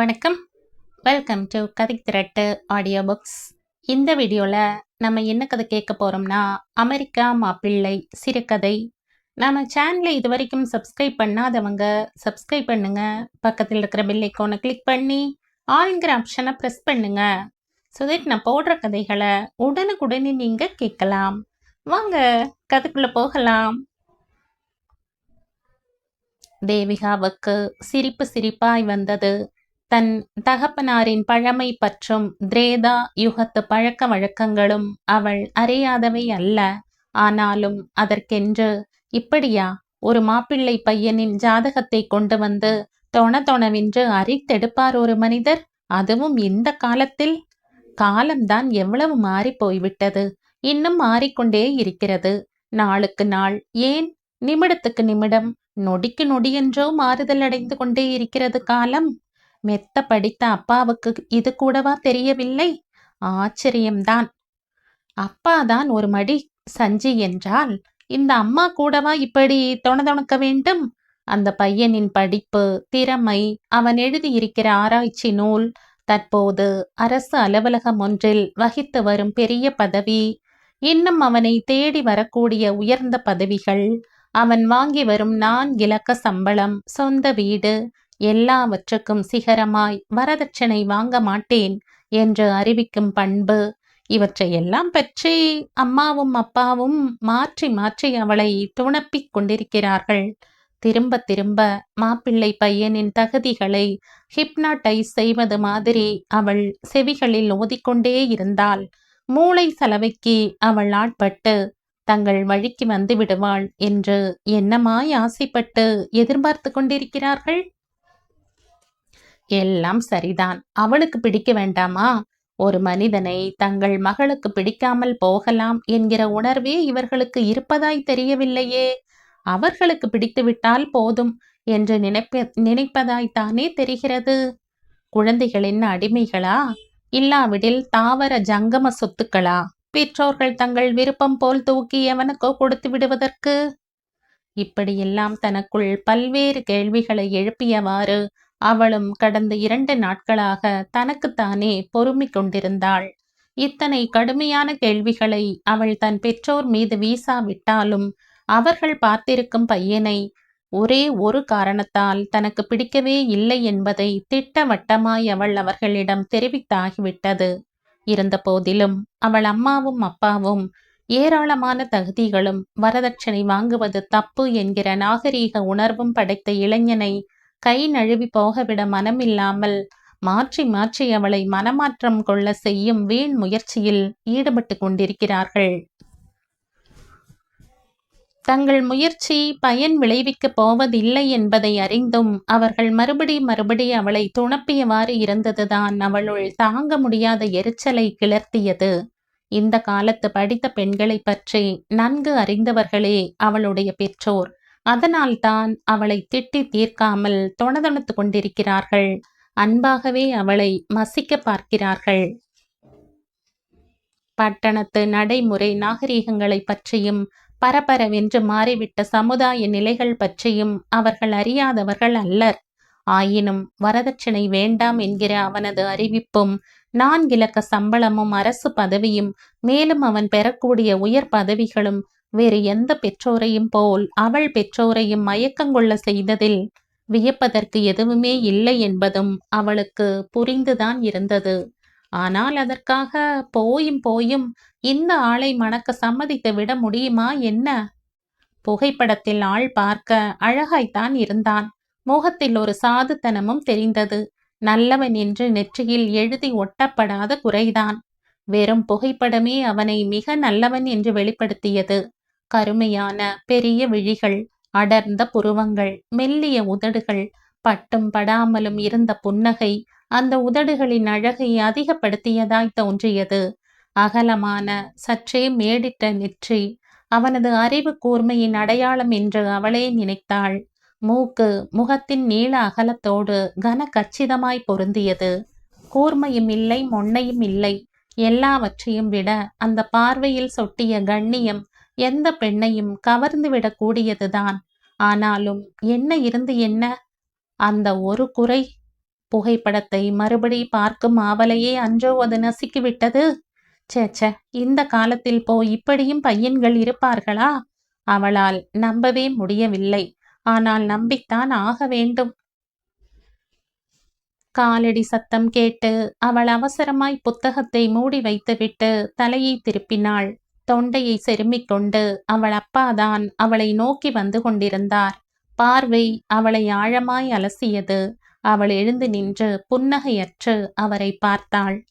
வணக்கம். Welcome to கதை திரட்டு audio books இந்த வீடியோவில் நம்ம என்ன கதை கேட்க போகிறோம்னா அமெரிக்கா மாப்பிள்ளை சிறுகதை. நம்ம சேனலை இது வரைக்கும் சப்ஸ்கிரைப் பண்ணாதவங்க சப்ஸ்கிரைப் பண்ணுங்க. பக்கத்தில் இருக்கிற பெல் ஐக்கோனை கிளிக் பண்ணி ஆளுங்கிற ஆப்ஷனை ப்ரெஸ் பண்ணுங்க. ஸோ தட் நான் போடுற கதைகளை உடனுக்குடனே நீங்கள் கேட்கலாம். வாங்க கதைக்குள்ளே போகலாம். தேவிகாவுக்கு சிரிப்பு சிரிப்பாய் வந்தது. தன் தகப்பனாரின் பழமை பற்றும் திரேதா யுகத்து பழக்க வழக்கங்களும் அவள் அறியாதவை அல்ல. ஆனாலும் அதற்கென்று இப்படியா? ஒரு மாப்பிள்ளை பையனின் ஜாதகத்தை கொண்டு வந்து தொண தொணவென்று அரித்தெடுப்பார் ஒரு மனிதர்? அதுவும் இந்த காலத்தில்? காலம்தான் எவ்வளவு மாறி போய்விட்டது இன்னும் மாறிக்கொண்டே இருக்கிறது. நாளுக்கு நாள் ஏன்? நிமிடத்துக்கு நிமிடம் நொடிக்கு நொடியென்றோ மாறுதல் அடைந்து கொண்டே இருக்கிறது காலம். மெத்த படித்த அப்பாவுக்கு இது கூடவா தெரியவில்லை? ஆச்சரியம்தான். அப்பாதான் ஒரு மடி சஞ்சி என்றால் இந்த அம்மா கூடவா இப்படி தொணதொணக்க வேண்டும்? அந்த பையனின் படிப்பு திறமை அவன் எழுதியிருக்கிற ஆராய்ச்சி நூல் தற்போது அரசு அலுவலகம் ஒன்றில் வகித்து வரும் பெரிய பதவி இன்னும் அவனை தேடி வரக்கூடிய உயர்ந்த பதவிகள் அவன் வாங்கி வரும் நான் இலக்க சம்பளம் சொந்த வீடு எல்லாவற்றுக்கும் சிகரமாய் வரதட்சணை வாங்க மாட்டேன் என்று அறிவிக்கும் பண்பு. இவற்றையெல்லாம் பற்றி அம்மாவும் அப்பாவும் மாற்றி மாற்றி அவளை துணப்பிக் கொண்டிருக்கிறார்கள். திரும்ப திரும்ப மாப்பிள்ளை பையனின் தகுதிகளை ஹிப்னாட்டைஸ் செய்வது மாதிரி அவள் செவிகளில் ஓதிக்கொண்டே இருந்தாள். மூளை சலவைக்கு அவள் ஆட்பட்டு தங்கள் வழிக்கு வந்து விடுவாள் என்று என்னமாய் ஆசைப்பட்டு எதிர்பார்த்து கொண்டிருக்கிறார்கள். எல்லாம் சரிதான். அவளுக்கு பிடிக்க வேண்டாமா? ஒரு மனிதனை தங்கள் மகளுக்கு பிடிக்காமல் போகலாம் என்கிற உணர்வே இவர்களுக்கு இருப்பதாய் தெரியவில்லையே. அவர்களுக்கு பிடித்துவிட்டால் போதும் என்று நினைப்ப நினைப்பதாய்த்தானே தெரிகிறது. குழந்தைகளின் அடிமைகளா? இல்லாவிடில் தாவர ஜங்கம சொத்துக்களா? பெற்றோர்கள் தங்கள் விருப்பம் போல் தூக்கி எவனுக்கோ கொடுத்து விடுவதற்கு? இப்படியெல்லாம் தனக்குள் பல்வேறு கேள்விகளை எழுப்பியவாறு அவளும் கடந்த இரண்டு நாட்களாக தனக்குத்தானே பொறுமை கொண்டிருந்தாள். இத்தனை கடுமையான கேள்விகளை அவள் தன் பெற்றோர் மீது வீசாவிட்டாலும் அவர்கள் பார்த்திருக்கும் பையனை ஒரே ஒரு காரணத்தால் தனக்கு பிடிக்கவே இல்லை என்பதை திட்டவட்டமாய் அவள் அவர்களிடம் தெரிவித்தாகிவிட்டது. இருந்த போதிலும் அவள் அம்மாவும் அப்பாவும் ஏராளமான தகுதிகளும் வரதட்சணை வாங்குவது தப்பு என்கிற நாகரீக உணர்வும் படைத்த இளைஞனை கை நழுவி போகவிட மனமில்லாமல் மாற்றி மாற்றி அவளை மனமாற்றம் கொள்ள செய்யும் வீண் முயற்சியில் ஈடுபட்டு கொண்டிருக்கிறார்கள். தங்கள் முயற்சி பயன் விளைவிக்கப் போவதில்லை என்பதை அறிந்தும் அவர்கள் மறுபடி மறுபடி அவளை துணப்பியவாறு இருந்ததுதான் அவளுள் தாங்க முடியாத எரிச்சலை கிளர்த்தியது. இந்த காலத்து படித்த பெண்களை பற்றி நன்கு அறிந்தவர்களே அவளுடைய பெற்றோர். அதனால்தான் அவளை திட்டி தீர்க்காமல் தொணதொணத்து கொண்டிருக்கிறார்கள். அன்பாகவே அவளை மசிக்க பார்க்கிறார்கள். பட்டணத்து நடைமுறை நாகரீகங்களை பற்றியும் பரபரவென்று மாறிவிட்ட சமுதாய நிலைகள் பற்றியும் அவர்கள் அறியாதவர்கள் அல்லர். ஆயினும் வரதட்சணை வேண்டாம் என்கிற அவனது அறிவிப்பும் நான்கிலக்க சம்பளமும் அரசு பதவியும் மேலும் அவன் பெறக்கூடிய உயர் பதவிகளும் வேறு எந்த பெற்றோரையும் போல் அவள் பெற்றோரையும் மயக்கங்கொள்ள செய்ததில் வியப்பதற்கு எதுவுமே இல்லை என்பதும் அவளுக்கு புரிந்துதான் இருந்தது. ஆனால் அதற்காக போயும் போயும் இந்த ஆளை மணக்க சம்மதித்து விட முடியுமா என்ன? புகைப்படத்தில் ஆள் பார்க்க அழகாய்த்தான் இருந்தான். முகத்தில் ஒரு சாதுத்தனமும் தெரிந்தது. நல்லவன் என்று நெற்றியில் எழுதி ஒட்டப்படாத குறைதான். வெறும் புகைப்படமே அவனை மிக நல்லவன் என்று வெளிப்படுத்தியது. கருமையான பெரிய விழிகள் அடர்ந்த புருவங்கள் மெல்லிய உதடுகள் பட்டும் படாமலும் இருந்த புன்னகை அந்த உதடுகளின் அழகை அதிகப்படுத்தியதாய் தோன்றியது. அகலமான சற்றே மேடிட்ட நெற்றி அவனது அறிவு கூர்மையின் அடையாளம் என்று அவளே நினைத்தாள். மூக்கு முகத்தின் நீள அகலத்தோடு கன கச்சிதமாய் பொருந்தியது. கூர்மையும் இல்லை மொன்னையும் இல்லை எல்லாவற்றையும் விட அந்த பார்வையில் சொட்டிய கண்ணியம் எந்த பெண்ணையும் கவர்ந்து விடக்கூடியதுதான். ஆனாலும் என்ன இருந்து என்ன? அந்த ஒரு குறை புகைப்படத்தை மறுபடி பார்க்கும் ஆவலையே அன்றோ அது நசுக்கிவிட்டது? சேச்ச இந்த காலத்தில் போ இப்படியும் பையன்கள் இருப்பார்களா? அவளால் நம்பவே முடியவில்லை. ஆனால் நம்பித்தான் ஆக வேண்டும். காலடி சத்தம் கேட்டு அவள் அவசரமாய் புத்தகத்தை மூடி வைத்துவிட்டு தலையை திருப்பினாள். தொண்டையை செருமிக் கொண்டு அவள் அப்பாதான் அவளை நோக்கி வந்து கொண்டிருந்தார். பார்வை அவளை ஆழமாய் அலசியது. அவள் எழுந்து நின்று புன்னகையற்று அவரை பார்த்தாள்.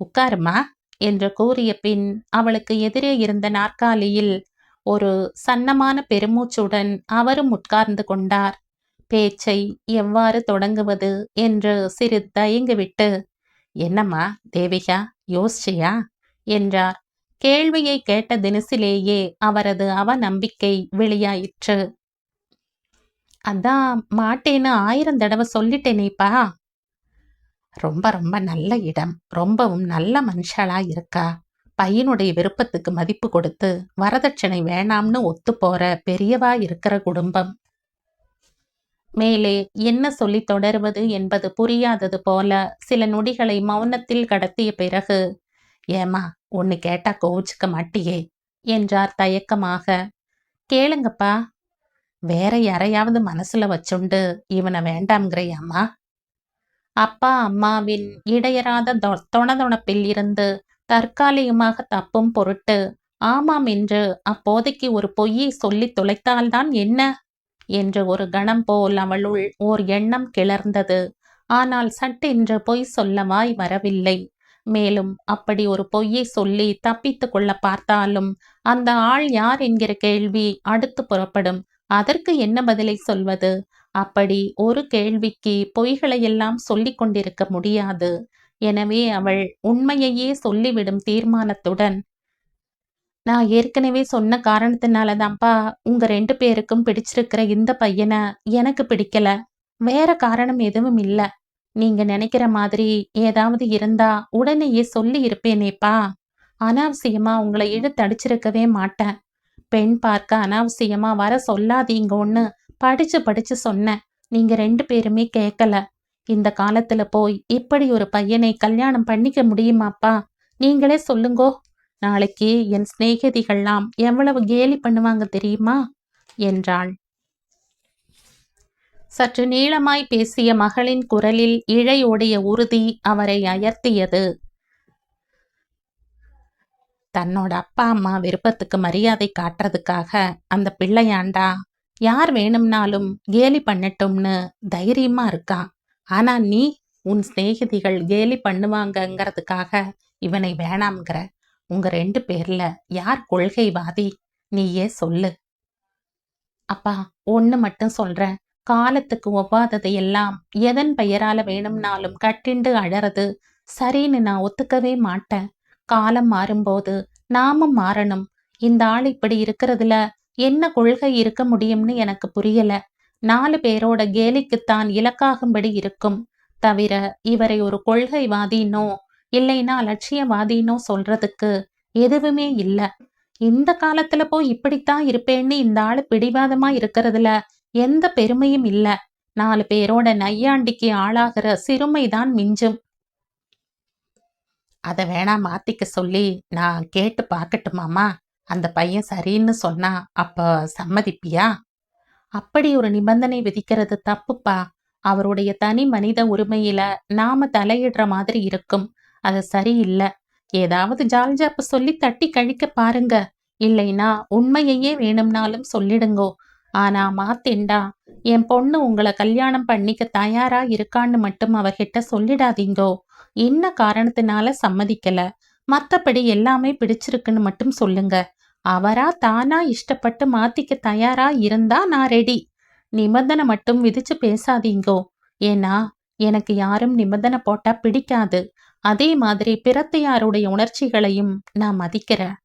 உட்காருமா? என்று கூறிய பின் அவளுக்கு எதிரே இருந்த நாற்காலியில் ஒரு சன்னமான பெருமூச்சுடன் அவரும் உட்கார்ந்து கொண்டார். பேச்சை எவ்வாறு தொடங்குவது? என்று சிறிது தயங்கிவிட்டு என்னம்மா தேவிகா யோசிச்சியா? என்றார். கேள்வியை கேட்ட தினசிலேயே அவரது அவநம்பிக்கை வெளியாயிற்று. அதான் மாட்டேன்னு ஆயிரம் தடவை சொல்லிட்டேனேப்பா ரொம்ப ரொம்ப நல்ல இடம். ரொம்பவும் நல்ல மனுஷாளா இருக்கா. பையனுடைய விருப்பத்துக்கு மதிப்பு கொடுத்து வரதட்சணை வேணாம்னு ஒத்து போற பெரியவா இருக்கிற குடும்பம். மேலே என்ன சொல்லி தொடருவது? என்பது புரியாதது போல சில நொடிகளை மௌனத்தில் கடத்திய பிறகு ஏமா ஒன்னு கேட்டா கோவிச்சுக்க மாட்டியே என்றார் தயக்கமாக. கேளுங்கப்பா வேற யாரையாவது மனசுல வச்சுண்டு இவனை வேண்டாம்ங்கிறையாம்மா. அப்பா அம்மாவின் இடையராத தொ- தொணதொணப்பில் இருந்து தற்காலிகமாக தப்பும் பொருட்டு ஆமாம் என்று அப்போதைக்கு ஒரு பொய்யை சொல்லித் தொலைத்தால்தான் என்ன? என்று ஒரு கணம் போல் அவளுள் ஓர் எண்ணம் கிளர்ந்தது. ஆனால் சட்டென்று பொய் சொல்ல வாய் வரவில்லை. மேலும் அப்படி ஒரு பொய்யை சொல்லி தப்பித்து கொள்ள பார்த்தாலும் அந்த ஆள் யார் என்கிற கேள்வி அடுத்து புறப்படும். அதற்கு என்ன பதிலை சொல்வது? அப்படி ஒரு கேள்விக்கு பொய்களையெல்லாம் சொல்லிக் கொண்டிருக்க முடியாது. எனவே அவள் உண்மையையே சொல்லிவிடும் தீர்மானத்துடன் நான் ஏற்கனவே சொன்ன காரணத்தினால தான்ப்பா உங்க ரெண்டு பேருக்கும் பிடிச்சிருக்கிற இந்த பையனை எனக்கு பிடிக்கல. வேற காரணம் எதுவும் இல்ல. நீங்க நினைக்கிற மாதிரி ஏதாவது இருந்தா உடனேயே சொல்லி இருப்பேனேப்பா. அனாவசியமா உங்களை இழுத்தடிச்சிருக்கவே மாட்டேன். பெண் பார்க்க அனாவசியமா வர சொல்லாதீங்க ஒண்ணு. படிச்சு படிச்சு சொன்னேன். நீங்க ரெண்டு பேருமே கேட்கல இந்த காலத்துல போய் இப்படி ஒரு பையனை கல்யாணம் பண்ணிக்க முடியுமாப்பா? நீங்களே சொல்லுங்கோ. நாளைக்கு என் சிநேகிதிகள்லாம் எவ்வளவு கேலி பண்ணுவாங்க தெரியுமா? என்றாள். சற்று நீளமாய் பேசிய மகளின் குரலில் இழையோடைய உறுதி அவரை அயர்த்தியது. தன்னோட அப்பா அம்மா விருப்பத்துக்கு மரியாதை காட்டுறதுக்காக அந்த பிள்ளையாண்டா யார் வேணும்னாலும் கேலி பண்ணட்டும்னு தைரியமா இருக்கா? ஆனா நீ உன் சிநேகிதிகள் கேலி பண்ணுவாங்கங்கிறதுக்காக இவனை வேணாம்ங்கிற. உங்க ரெண்டு பேர்ல யார் கொள்கைவாதி? நீயே சொல்லு. அப்பா ஒண்ணு மட்டும் சொல்றேன். காலத்துக்கு ஒவ்வாததையெல்லாம் எதன் பெயரால வேணும்னாலும் கட்டிண்டு அழறது சரின்னு நான் ஒத்துக்கவே மாட்டேன். காலம் மாறும்போது நாமும் மாறணும். இந்த ஆள் இப்படி இருக்கிறதுல என்ன கொள்கை இருக்க முடியும்னு எனக்கு புரியல. நாலு பேரோட கேலிக்குத்தான் இலக்காகும்படி இருக்கும். தவிர இவரை ஒரு கொள்கைவாதினோ இல்லைன்னா அலட்சியவாதினோ சொல்றதுக்கு எதுவுமே இல்ல. இந்த காலத்துல போய் இப்படித்தான் இருப்பேன்னு இந்த ஆளு பிடிவாதமா இருக்கிறதுல எந்த பெருமையும் இல்ல. நாலு பேரோட நையாண்டிக்கு ஆளாகிற சிறுமைதான் மிஞ்சும். அத வேணா மாத்திக்க சொல்லி நான் கேட்டு பார்க்கட்டுமாமா அந்த பையன் சரின்னு சொன்னா அப்ப சம்மதிப்பியா? அப்படி ஒரு நிபந்தனை விதிக்கிறது தப்புப்பா. அவருடைய தனி மனித உரிமையில நாம தலையிடுற மாதிரி இருக்கும். அது சரியில்லை. ஏதாவது ஜால்ஜாப்பு சொல்லி தட்டி கழிக்க பாருங்க. இல்லைனா உண்மையையே வேணும்னாலும் சொல்லிடுங்கோ. ஆனா மாத்தேண்டா என் பொண்ணு உங்களை கல்யாணம் பண்ணிக்க தயாரா இருக்கான்னு மட்டும் அவர்கிட்ட சொல்லிடாதீங்கோ. என்ன காரணத்தினால சம்மதிக்கல? மத்தபடி எல்லாமே பிடிச்சிருக்குன்னு மட்டும் சொல்லுங்க. அவரா தானா இஷ்டப்பட்டு மாத்திக்க தயாரா இருந்தா நான் ரெடி நிபந்தனை மட்டும் விதிச்சு பேசாதீங்கோ. ஏன்னா எனக்கு யாரும் நிபந்தனை போட்டா பிடிக்காது. அதே மாதிரி பிறத்தையாருடைய உணர்ச்சிகளையும் நான் மதிக்கிறேன்.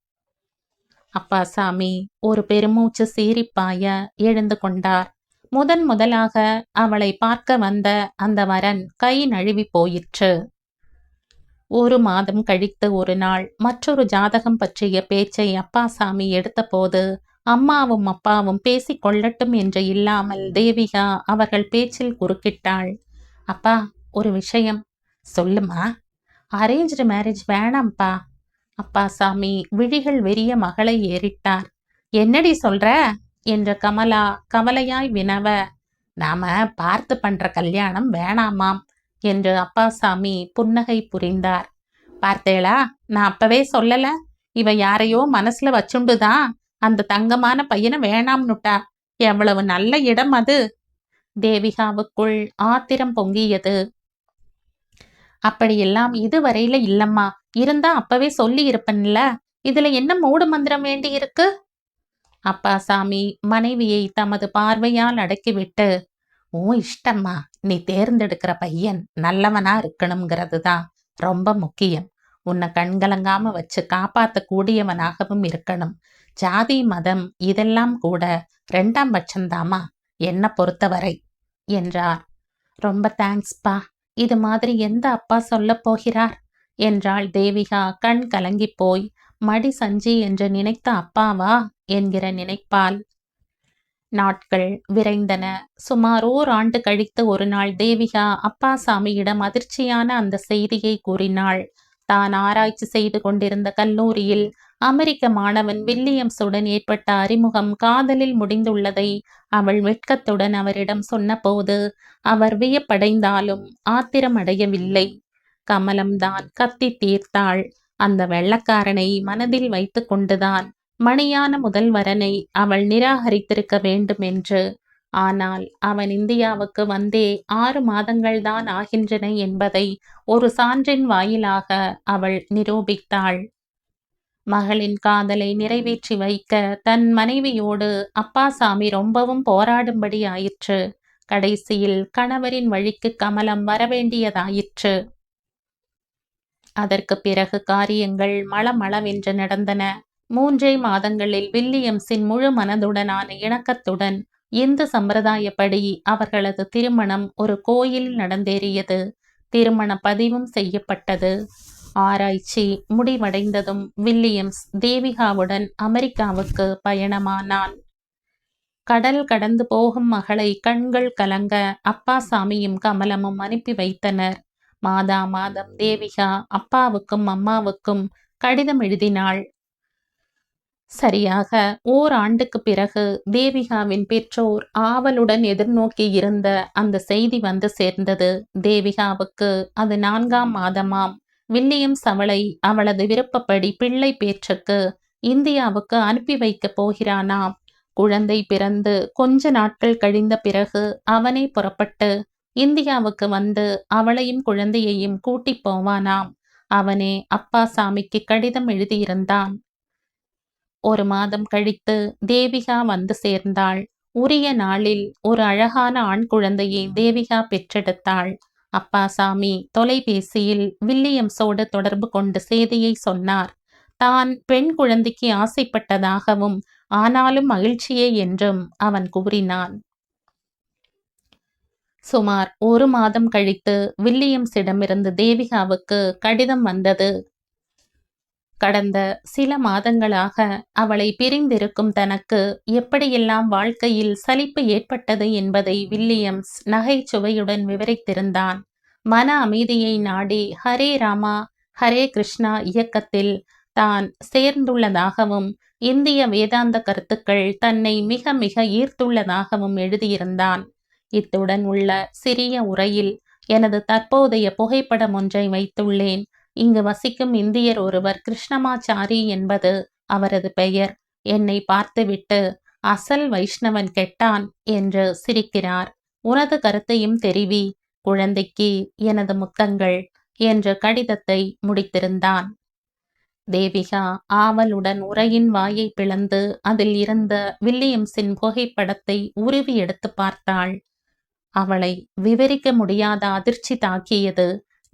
அப்பா சாமி ஒரு பெருமூச்சு சீரிப்பாய எழுந்து கொண்டார். முதன் முதலாக அவளை பார்க்க வந்த அந்த வரன் கை நழுவி போயிற்று. ஒரு மாதம் கழித்து ஒரு நாள் மற்றொரு ஜாதகம் பற்றிய பேச்சை அப்பாசாமி எடுத்தபோது அம்மாவும் அப்பாவும் பேசிக் கொள்ளட்டும் என்று இல்லாமல் தேவிகா அவர்கள் பேச்சில் குறுக்கிட்டாள். அப்பா ஒரு விஷயம். சொல்லுமா அரேஞ்ச்டு மேரேஜ் வேணாம்ப்பா. அப்பாசாமி விழிகள் வெறிய மகளை ஏறிட்டார். என்னடி சொல்ற? என்ற கமலா கவலையாய் வினவ நாம பார்த்து பண்ற கல்யாணம் வேணாமாம் என்று அப்பாசாமி புன்னகை புரிந்தார். பார்த்தேளா நான் அப்பவே சொல்லல. இவ யாரையோ மனசுல வச்சுண்டுதான் அந்த தங்கமான பையனை வேணாம்னுட்டா. எவ்வளவு நல்ல இடம் அது. தேவிகாவுக்குள் ஆத்திரம் பொங்கியது. அப்படியெல்லாம் இதுவரையில இல்லம்மா. இருந்தா அப்பவே சொல்லி இருப்பன்ல. இதுல என்ன மூடு மந்திரம் வேண்டி இருக்கு? அப்பாசாமி மனைவியை தமது பார்வையால் அடக்கிவிட்டு ஓ இஷ்டம்மா நீ தேர்ந்தெடுக்கிற பையன் நல்லவனா இருக்கணுங்கிறது தான் ரொம்ப முக்கியம். உன்னை கண்கலங்காம வச்சு காப்பாத்த கூடியவனாகவும் இருக்கணும். ஜாதி மதம் இதெல்லாம் கூட ரெண்டாம் பட்சம்தாமா என்ன பொறுத்தவரை என்றார். ரொம்ப தேங்க்ஸ்பா இது மாதிரி எந்த அப்பா சொல்லப் போகிறார்? என்றாள் தேவிகா. கண் கலங்கிப் போய். மடி சஞ்சி என்று நினைத்த அப்பாவா? என்கிற நினைப்பால் நாட்கள் விரைந்தன. சுமார் ஓர் ஆண்டு கழித்து ஒரு நாள் தேவிகா அப்பாசாமியிடம் அதிர்ச்சியான அந்த செய்தியை கூறினாள். தான் ஆராய்ச்சி செய்து கொண்டிருந்த கல்லூரியில் அமெரிக்க மாணவன் வில்லியம்ஸுடன் ஏற்பட்ட அறிமுகம் காதலில் முடிந்துள்ளதை அவள் வெட்கத்துடன் அவரிடம் சொன்னபோது அவர் வியப்படைந்தாலும் ஆத்திரமடையவில்லை. கமலம்தான் கத்தி தீர்த்தாள். அந்த வெள்ளக்காரனை மனதில் வைத்து கொண்டுதான் மணியான முதல்வரனை அவள் நிராகரித்திருக்க வேண்டும் என்று ஆனால் அவன் இந்தியாவுக்கு வந்தே ஆறு மாதங்கள்தான் ஆகின்றன என்பதை ஒரு சான்றின் வாயிலாக அவள் நிரூபித்தாள். மகளின் காதலை நிறைவேற்றி வைக்க தன் மனைவியோடு அப்பாசாமி ரொம்பவும் போராடும்படி ஆயிற்று. கடைசியில் கணவரின் வழிக்கு கமலம் வரவேண்டியதாயிற்று. அதற்கு பிறகு காரியங்கள் மளமளவென்று நடந்தன. மூன்றே மாதங்களில் வில்லியம்ஸின் முழு மனதுடனான இணக்கத்துடன் இந்து சம்பிரதாயப்படி அவர்களது திருமணம் ஒரு கோயில் நடந்தேறியது. திருமண பதிவும் செய்யப்பட்டது. ஆராய்ச்சி முடிவடைந்ததும் வில்லியம்ஸ் தேவிகாவுடன் அமெரிக்காவுக்கு பயணமானான். கடல் கடந்து போகும் மகளை கண்கள் கலங்க அப்பாசாமியும் கமலமும் அனுப்பி வைத்தனர். மாதா மாதம் தேவிகா அப்பாவுக்கும் அம்மாவுக்கும் கடிதம் எழுதினாள். சரியாக ஓராண்டுக்கு பிறகு தேவிகாவின் பெற்றோர் ஆவலுடன் எதிர்நோக்கி இருந்த அந்த செய்தி வந்து சேர்ந்தது. தேவிகாவுக்கு அது நான்காம் மாதமாம். வில்லியம் சவளை அவளது விருப்பப்படி பிள்ளை பேற்றுக்கு இந்தியாவுக்கு அனுப்பி வைக்கப் போகிறானாம். குழந்தை பிறந்து கொஞ்ச நாட்கள் கழிந்த பிறகு அவனே புறப்பட்டு இந்தியாவுக்கு வந்து அவளையும் குழந்தையையும் கூட்டிப் போவானாம். அவனே அப்பா சாமிக்கு கடிதம் எழுதியிருந்தான். ஒரு மாதம் கழித்து தேவிகா வந்து சேர்ந்தாள். உரிய நாளில் ஒரு அழகான ஆண் குழந்தையை தேவிகா பெற்றெடுத்தாள். அப்பாசாமி தொலைபேசியில் வில்லியம்ஸோடு தொடர்பு கொண்டு செய்தியை சொன்னார். தான் பெண் குழந்தைக்கு ஆசைப்பட்டதாகவும் ஆனாலும் மகிழ்ச்சியே என்றும் அவன் கூறினான். சுமார் ஒரு மாதம் கழித்து வில்லியம்ஸிடமிருந்து தேவிகாவுக்கு கடிதம் வந்தது. கடந்த சில மாதங்களாக அவளை பிரிந்திருக்கும் தனக்கு எப்படியெல்லாம் வாழ்க்கையில் சலிப்பு ஏற்பட்டது என்பதை வில்லியம்ஸ் நகைச்சுவையுடன் விவரித்திருந்தான். மன அமைதியை நாடி ஹரே ராமா ஹரே கிருஷ்ணா இயக்கத்தில் தான் சேர்ந்துள்ளதாகவும் இந்திய வேதாந்த கருத்துக்கள் தன்னை மிக மிக ஈர்த்துள்ளதாகவும் எழுதியிருந்தான். இத்துடன் உள்ள சிறிய உரையில் எனது தற்போதைய புகைப்படம் ஒன்றை வைத்துள்ளேன். இங்கு வசிக்கும் இந்தியர் ஒருவர் கிருஷ்ணமாச்சாரி என்பது அவரது பெயர். என்னை பார்த்துவிட்டு அசல் வைஷ்ணவன் கெட்டான் என்று சிரிக்கிறார். உனது கருத்தையும் தெரிவி குழந்தைக்கு எனது முத்தங்கள் என்ற கடிதத்தை முடித்திருந்தான். தேவிகா ஆவலுடன் உரையின் வாயை பிளந்து அதில் இருந்த வில்லியம்ஸின் புகைப்படத்தை உருவி எடுத்து பார்த்தாள். அவளை விவரிக்க முடியாத அதிர்ச்சி தாக்கியது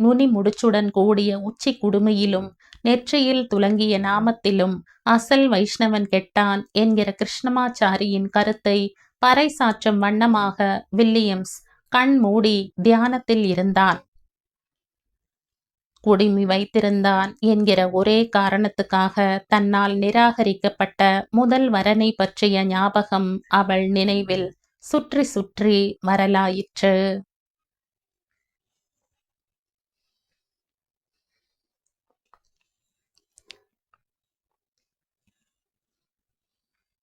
நுனி முடிச்சுடன் கூடிய உச்சி குடுமையிலும் நெற்றியில் துலங்கிய நாமத்திலும் அசல் வைஷ்ணவன் கெட்டான் என்கிற கிருஷ்ணமாச்சாரியின் கருத்தை பறைசாற்றும் வண்ணமாக வில்லியம்ஸ் கண் மூடி தியானத்தில் இருந்தான். குடிமி வைத்திருந்தான் என்கிற ஒரே காரணத்துக்காக தன்னால் நிராகரிக்கப்பட்ட முதல் வரனை பற்றிய ஞாபகம் அவள் நினைவில் சுற்றி சுற்றி வரலாயிற்று.